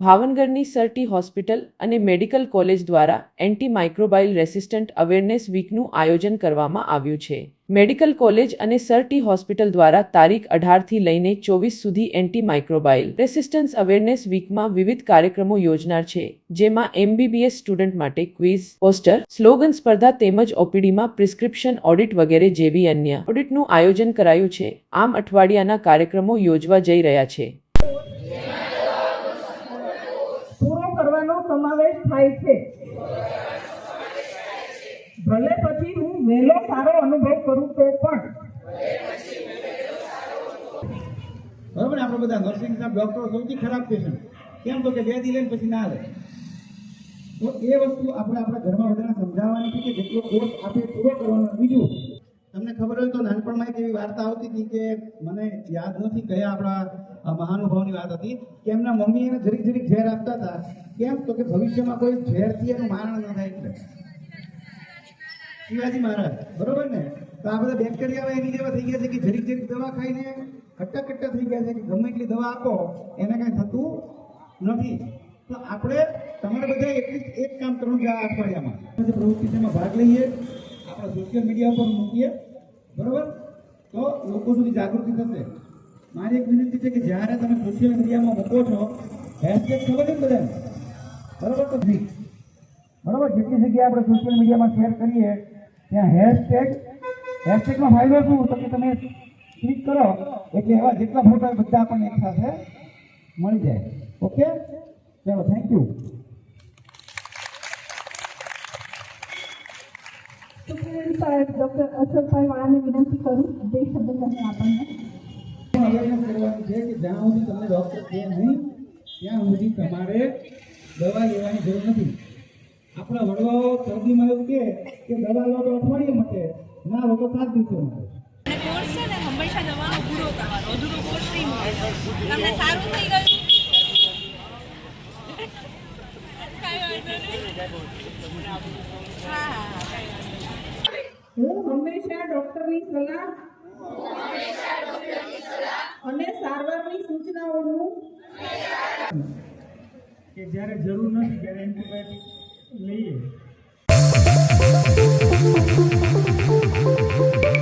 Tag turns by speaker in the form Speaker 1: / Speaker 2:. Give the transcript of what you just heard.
Speaker 1: ભાવનગરની Sir T hospital અને medical college દ્વારા એન્ટી માઇક્રોબાઇલ રેસિસ્ટન્ટ અવેરનેસ વીકનું આયોજન કરવામાં આવ્યું છે. મેડિકલ કોલેજ અને સરટી હોસ્પિટલ દ્વારા તારીખ અઢારથી લઈને ચોવીસ સુધી એન્ટી માઇક્રોબાઇલ રેસિસ્ટન્સ અવેરનેસ વીકમાં વિવિધ કાર્યક્રમો યોજનાર છે, જેમાં એમબીબીએસ સ્ટુડન્ટ માટે ક્વિઝ, પોસ્ટર, સ્લોગન સ્પર્ધા તેમજ ઓપીડીમાં પ્રિસ્ક્રિપ્શન, ઓડિટ વગેરે જેવી અન્ય ઓડિટનું આયોજન કરાયું છે. આમ અઠવાડિયાના કાર્યક્રમો યોજવા જઈ રહ્યા છે.
Speaker 2: કરવાનો સમાવેશ થાય છે. ભલે પછી હું વહેલો સારો અનુભવ કરું તો પણ.
Speaker 3: બરાબર ને આપણે બધા નર્સિંગ સ્ટાફ ડોક્ટરો સૌથી ખરાબ પેશન્ટ કેમ તો કે બે દી પછી ના લે તો એ વસ્તુ આપણે આપણા ઘરમાં બધાને સમજાવવાની છે કે જેટલો કોર્સ આપે પૂરો કરવાનો, બીજું ખબર હોય તો નાનપણમાં એક એવી વાર્તા આવતી હતી કે મને યાદ નથી કયા આપણા મહાનુભાવની વાત હતી કે એમના મમ્મી એને જરીક જરીક ઝેર આપતા હતા. કેમ? તો કે ભવિષ્યમાં કોઈ ઝેરથી એનું મારણ ન થાય એટલે. શિવાજી મહારાજ, બરોબર ને? તો આ બધા બેક્ટેરિયા એની જેવા થઈ ગયા છે કે જરીક જરીક દવા ખાઈને કટ્ટા કટ્ટા થઈ ગયા છે કે ગમે એટલી દવા આપો, એને કાંઈ થતું નથી. તો આપણે તમારે બધા એટલી એક કામ કરવું કે આ અઠવાડિયામાં. પ્રવૃત્તિ ભાગ લઈએ. આપણે સોશિયલ મીડિયા ઉપર મૂકીએ. બરોબર? તો લોકો સુધી જાગૃતિ થશે. મારી એક વિનંતી છે કે જ્યારે તમે સોશિયલ મીડિયામાં મૂકો છો હેશટેગ ખબર છે બધાને? બરોબર તો? બરોબર, જેટલી જગ્યાએ આપણે સોશિયલ મીડિયામાં શેર કરીએ, ત્યાં હેશટેગ હેશટેગનો ફાયદો શું? તો કે તમે ક્લિક કરો, એટલે એવા જેટલા ફોટા બધા આપણને એક સાથે મળી જાય. ઓકે ચાલો થેન્ક યુ
Speaker 4: સુપ્રિટેન્ડન્ટ સાહેબ ડોક્ટર અશોકભાઈ વાળાને વિનંતી કરું બે શબ્દ આપણને
Speaker 3: છે કે જ્યાં સુધી તમને ડૉક્ટર કહે નહીં ત્યાં સુધી તમારે દવા લેવાની જરૂર નથી. આપણા વડવાઓ શરદીમાં એવું કહે કે દવા લો તો અઠવાડિયે મટે ના લો તો સાત દિવસે મટે.
Speaker 5: કોર્સ છે ને હંમેશા દવા કરવાનો અધૂરો કોર્સ નહીં મળે. તમને સારું થઈ ગયું? કાંઈ વાંધો નહીં હા હા હા
Speaker 2: હું હંમેશા ડોક્ટરની સલાહ? અને સારવારની સૂચનાઓનું?
Speaker 3: કે જ્યારે જરૂર નથી ત્યારે એન્ટીબાયોટિક લઈએ.